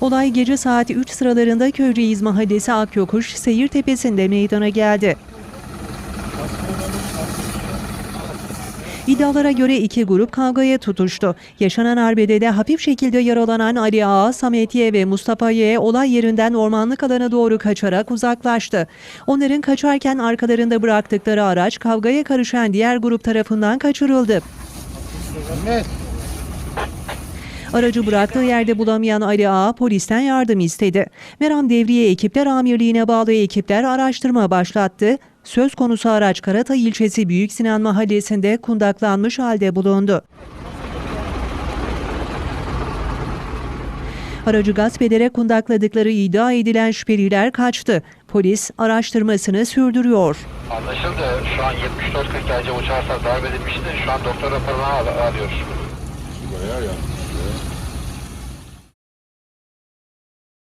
Olay gece saat 3 sıralarında Köyceğiz Mahallesi Akyokuş Seyir Tepesi'nde meydana geldi. İddialara göre iki grup kavgaya tutuştu. Yaşanan arbedede hafif şekilde yaralanan Ali Ağa, Samet Y ve Mustafa Y olay yerinden ormanlık alana doğru kaçarak uzaklaştı. Onların kaçarken arkalarında bıraktıkları araç kavgaya karışan diğer grup tarafından kaçırıldı. Aracı bıraktığı yerde bulamayan Ali Ağa polisten yardım istedi. Meram Devriye Ekipler Amirliğine bağlı ekipler araştırma başlattı. Söz konusu araç Karatay ilçesi Büyük Sinan Mahallesi'nde kundaklanmış halde bulundu. Aracı gasp ederek kundakladıkları iddia edilen şüpheliler kaçtı. Polis araştırmasını sürdürüyor. Anlaşıldı. Şu an 74 aracı uçarsa darp edilmişti. Şu an doktor raporunu al- alıyoruz. Bayağı ya.